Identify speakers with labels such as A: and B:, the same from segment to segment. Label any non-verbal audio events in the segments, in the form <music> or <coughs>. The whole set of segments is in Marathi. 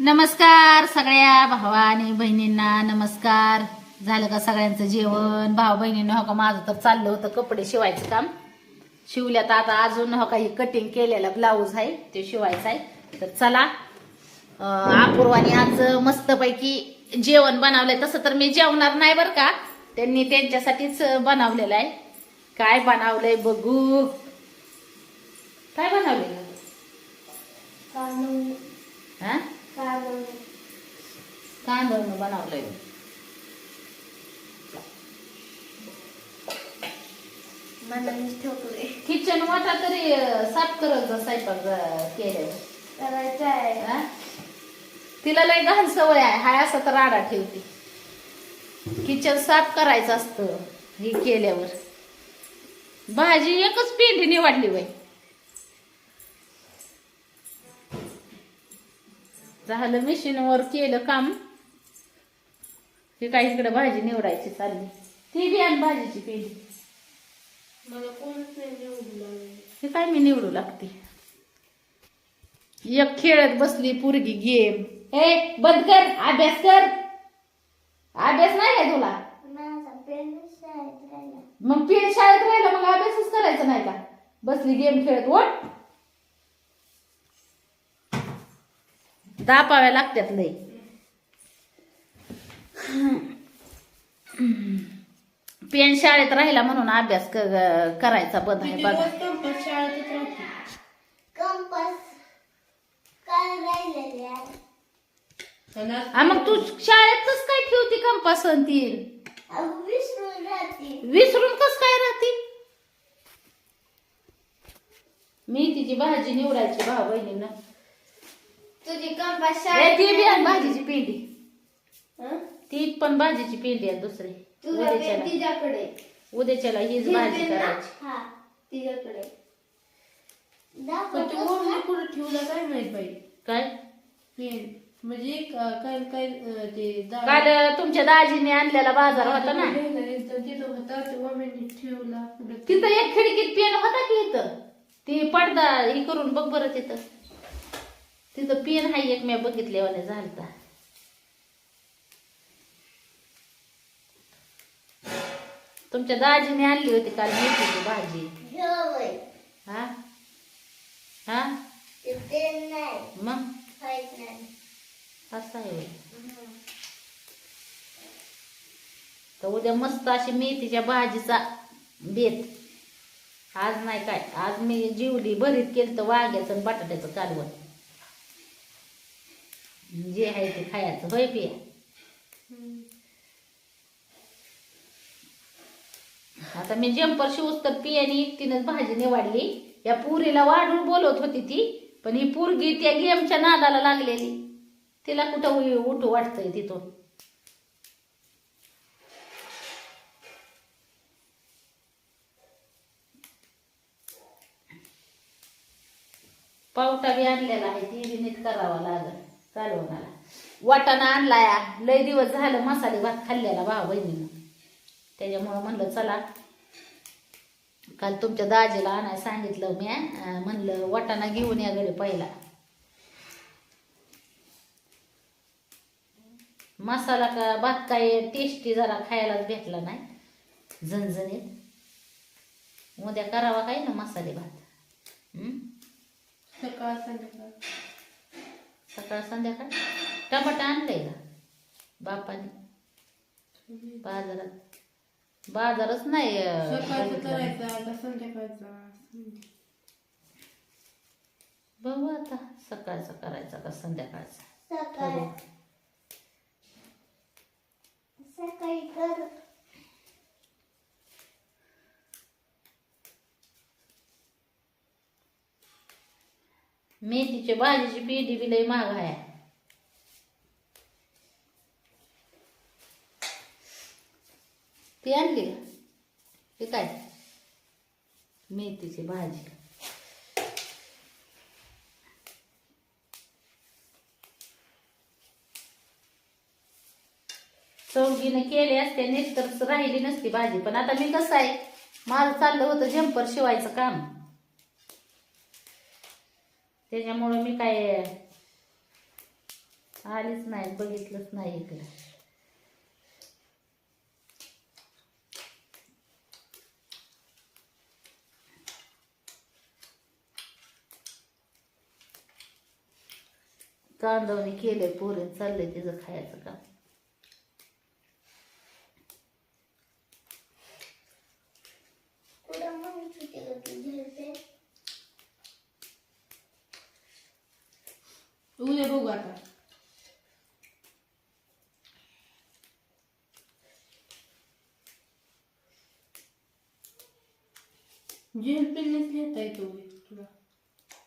A: नमस्कार सगळ्या भावा आणि बहिणींना नमस्कार. झालं का सगळ्यांचं जेवण? भाऊ बहिणींना हो का माझं तर चाललं होतं कपडे शिवायचं काम. शिवल्यात आता अजून हो का ही कटिंग केलेला ब्लाऊज आहे ते शिवायचं आहे. तर चला. अपूर्वाने आज मस्तपैकी जेवण बनवलंय. तसं तर मी जेवणार नाही बरं का. त्यांनी त्यांच्यासाठीच बनवलेलं आहे. काय बनवलंय बघू. काय बनवलेलं कांदळणं बनवलंय. किचन वाटा तरी साफ करत स्वयंपाक हा? तिला लय घाण सवय आहे. हाय असं तर राडा ठेवते. किचन साफ करायचं असतं हे केल्यावर. भाजी एकच पेंडी निवडली बाई. झालं मशीनवर केलं काम. हे काय इकडे भाजी निवडायची चालली. ती बी आण भाजीची पेंडी. हे काय मी निवडू लागते? एक खेळत बसली पोरगी गेम. ए बंद कर अभ्यास कर. अभ्यास नाही काय तुला? मग पेन शाळेत राहिला मग अभ्यासच करायचा नाही का? बसली गेम खेळत ओट दापाव्या लागत्यात लय पेन शाळेत राहिला म्हणून अभ्यास क- करायचा बंद आहे बघा. हा मग तू शाळेतच काय ठेवती कंपास विसरून कस काय राहती? मी तिची भाजी निवडायची भाऊ बहिणीनं.
B: तुझी कंपास
A: ए, ती बी आण भाजीची पेंडी.
B: हं?
A: ती पण भाजीची पेंडी आहे दुसरी.
B: तुझा पेन
A: उद्याच्याला.
B: तिच्याकडे.
A: उद्याच्याला हीच भाजी
B: ना?
A: करायची.
B: हा तिच्याकडे.
C: पण ते ओरली कुठं ठेवलं काय माहीत बाई?
A: काय?
C: पेन म्हणजे का- काय काय अं, ते दाळ-
A: काल तुमच्या दाजीने आणलेला बाजार होता ना?
C: तर तिथं होता ते मम्मीने ठेवला. कुठं
A: तिथं एक खिडकीत पेन होता की इथं? ती पडदा हे करून बघ बरं तिथं. तिथं पेन हाय एक मी बघितल्यावाने झालता. तुमच्या दाजीने आणली होती काल मेथीची भाजी. हा? हा? मग? असं आहे. तर उद्या मस्त अशी मेथीच्या भाजीचा बेत. आज नाही काय. आज मी जीवली भरीत केलं तर वांग्याचं आणि बटाट्याचं कालवण जे आहे ते खायचं. होय पिया? आता मी जंपर शिवस तर पियाने एकटीनंच भाजी निवडली. या पुरीला वाढून बोलत होती ती पण ही पोरगी त्या गेमच्या नादाला लागलेली. तिला कुठं उ- उठू वाटतंय तिथून. पावटा बी आणलेला आहे ती बी नीट करावा लागल. कालवणाला वाटाणा आणलाय लय दिवस झालं मसाले भात खाल्लेला भाव बहिणीनं. त्याच्यामुळं म्हणलं चला काल तुमच्या दाजीला आणायला सांगितलं मी म्हणलं वाटाणा घेऊन या घरी पहिला. मसाला का भात काय टेस्टी जरा खायलाच भेटला नाही. झणझणीत. उद्या करावा काय ना मसाले भात?
C: सकाळ संध्याकाळ.
A: सकाळ संध्याकाळ? टमाटा आणलंय का? बापाने. बाजारात. बाजारच नाही
C: सकाळचं. करायचं आता संध्याकाळचा
A: बघू आता सकाळचा करायचा का संध्याकाळचा?
B: सकाळी सकाळी कर.
A: मेथीची भाजीची पेंडी बी लय महाग आहे. ती आणली. का हे काय? मेथीची भाजी. चौघीने केले असते नेतर राहिली नसती भाजी. पण आता मी कसं आहे माझं चाललं होतं झंपर शिवायचं काम. त्याच्यामुळं मी काय आलीच नाही बघितलंच नाही इकडं. कांदवणी केलंय पोरीन चाललंय तिचं खायचं काम.
C: उद्या बघू आता. जेल पेनच लिहिता येतो तुला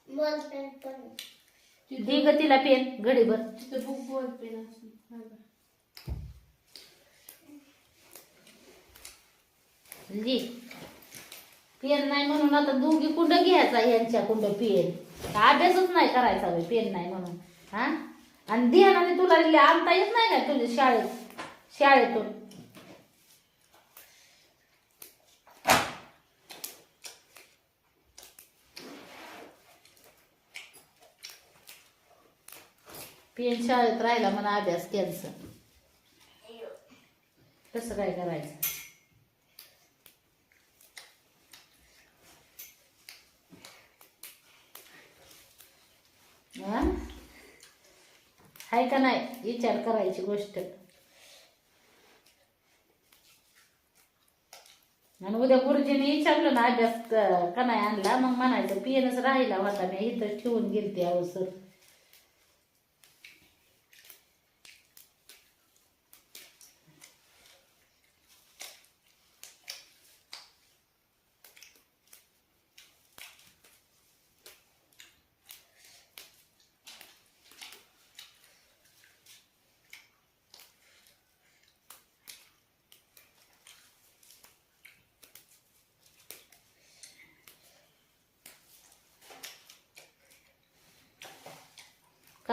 B: बॉल पेन पण
A: दे ग तिला पेन घडीभर.
C: तिथं बुक बॉल पेन असं
A: जी. पेन नाही म्हणून आता दोघी कुंड घ्यायचा यांच्या कुंड पेन? अभ्यासच नाही करायचा होय, पेन नाही म्हणून. हा? आणि ध्यानाने तुला लिहिले आणता येत नाही का तुझ्या शाळेत? शाळेतून. पेन शाळेत राहिला म्हणा अभ्यास कॅन्सर कसं काय करायचं? आहे का नाही? विचार करायची गोष्ट. आणि उद्या गुरुजीने विचारलं ना अभ्यास का नाही आणला? मग म्हणायचं पियनच राहिला होता मी इथं ठेवून गेलते अहो सर.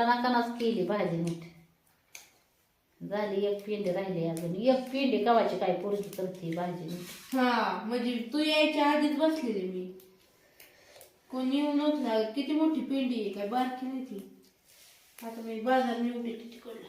A: कणाकणाच केली भाजी नीट. झाली एक पिंडी राहिली अजून. एक पिंडी कवाची काय पोरगी करते भाजी नीट.
C: हा म्हणजे तू यायच्या आधीच बसलेली मी. कोणी येऊन नव्हतं किती मोठी पिंडी आहे काय बारकी नाही ती. आता मी बाजार नेऊन येते तिकडला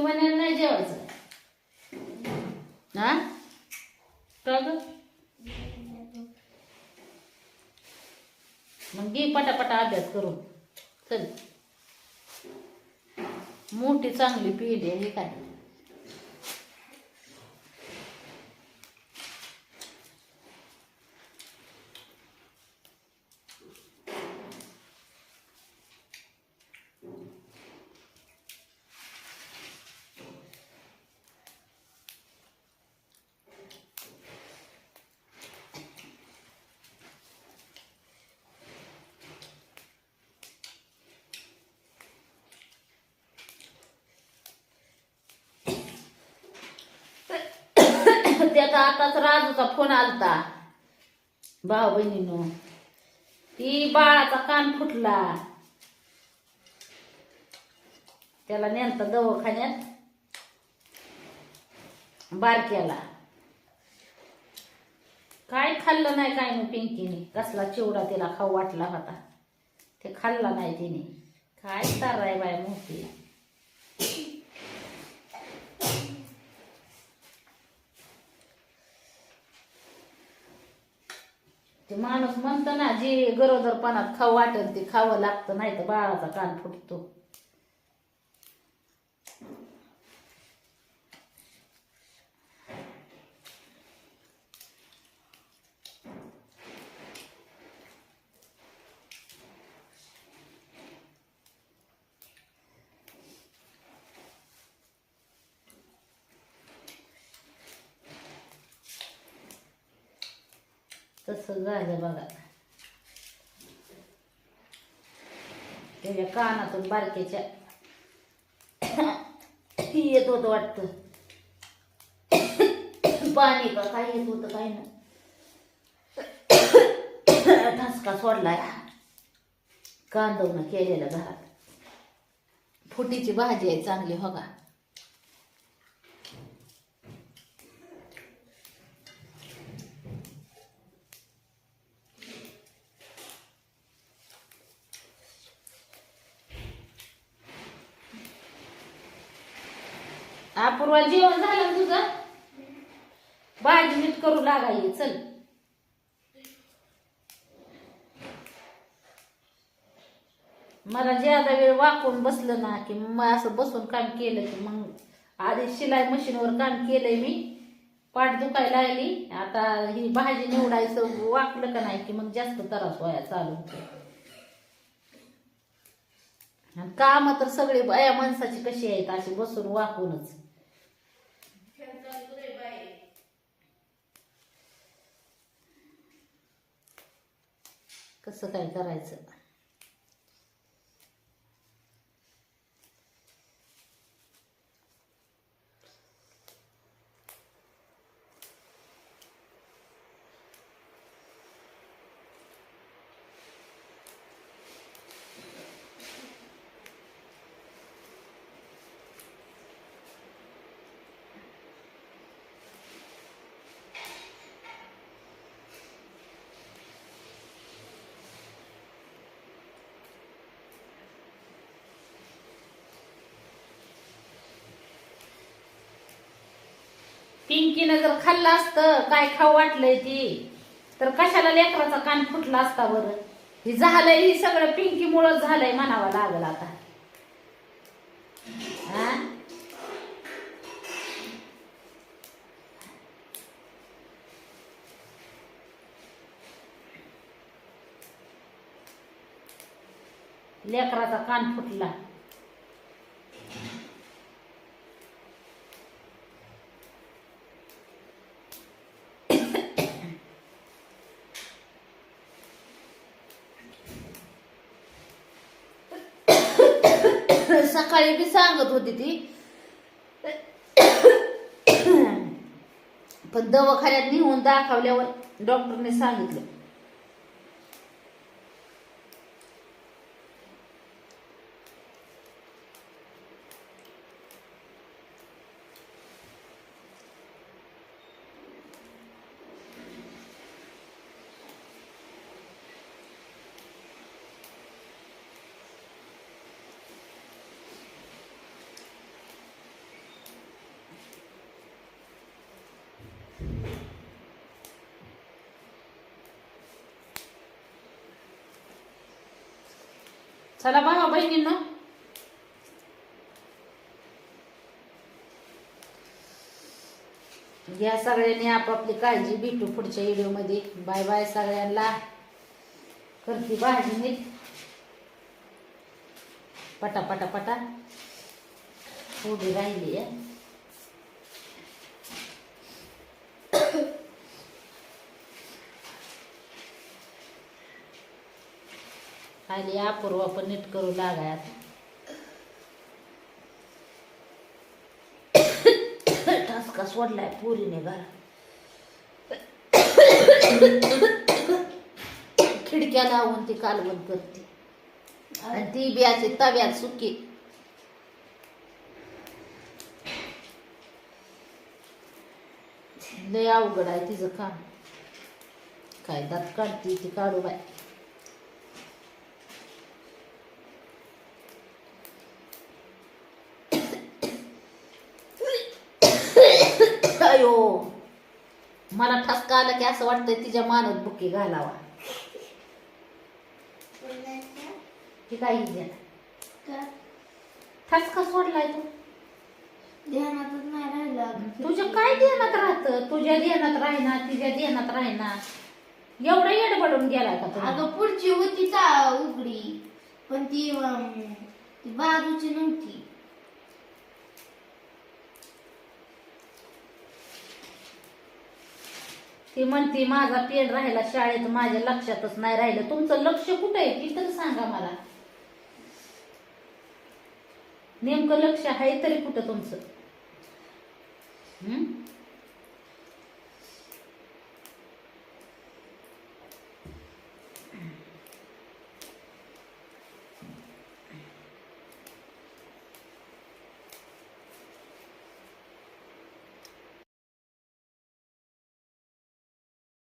A: शिवण्याला नाही जेवायचं. हा? का ग? मग घे पटापटा अभ्यास करून. चल. मोठी चांगली पिढी आहे हे काय त्याचा आताच राजूचा फोन आलता. भाऊ बहिणीनो ती बाळाचा कान फुटला. त्याला नेलता दवाखान्यात बारक्याला. काय खाल्लं नाही काय नाही पिंकीने? कसला चिवडा तिला खाऊ वाटला होता. ते खाल्ला नाही तिने. काय तार आहे बाय मोठी? ते माणूस म्हणतं ना जे गरोदरपणात खाऊ वाटेल ते खावं लागतं नाही तर बाळाचा कान फुटतो. तसं झालं बघा. त्याच्या कानातून बारकेच्या येत होतं वाटतं. पाणी का काय येत होतं काय ना ठसका सोडलाय. कांदवणं केलेला घरात. फुटीची भाजी आहे चांगली हो का? अपूर्वा जेवण झालं ना तुझं? भाजी नीट करू लागाय चल. मला ज्यादा वेळ वाकून बसलं ना की मग असं बसून काम केलं की मग आधी शिलाई मशीनवर काम केलंय मी. पाठ दुखायला लागली. आता ही भाजी निवडायचं वाकलं का नाही की मग जास्त त्रास व्हायला चालू होतो. आणि काम तर सगळे बाया माणसाची कशी आहेत अशी बसून वाकूनच. कसं काय करायचं? पिंकीनं जर खाल्लं असतं काय खाऊ वाटलंय ती? तर कशाला लेकराचा कान फुटला असता बरं? हे झालंय ही सगळं पिंकीमुळं झालंय म्हणावं लागल आता. लेकराचा कान फुटला. सकाळी बी सांगत होती ती. <coughs> पण दवाखान्यात नेऊन दाखवल्यावर डॉक्टरने सांगितलं. चला भावा बहिणींना. या सगळ्यांनी आपापली काळजी भेटू पुढच्या व्हिडिओमध्ये. बाय बाय सगळ्यांना. करते भाजी नीट पटा पटा पटा उभी राहिली आहे. खाली अपूर्वा पण नीट करू लागाय आता ठसका सोडलाय पुरीने घर. खिडक्या लावून ती कालवण करते. आणि ती बी अशी तव्यात सुकी. लय अवघड आहे तिचं काम. काय दात काढते ती काढू बाय मला ठसका आला की असं वाटतंय तिच्या मानत बुके घालावा.
B: का?
A: ठसका सोडलाय तू.
B: ध्यानातच नाही राहिलं
A: तुझ्या काय ध्यानात राहत? तुझ्या ध्यानात राहिना तिच्या ध्यानात राहिना. एवढा येडबडून गेलाय का
B: अगं पुढची होती चा उघडी. पण ती अं, ती बाजूची नव्हती.
A: ती म्हणती माझा पेन राहिला शाळेत माझ्या लक्षातच नाही राहिलं. तुमचं लक्ष कुठं आहे? ती तर सांगा मला. नेमकं लक्ष आहे तरी कुठं तुमचं? हम्म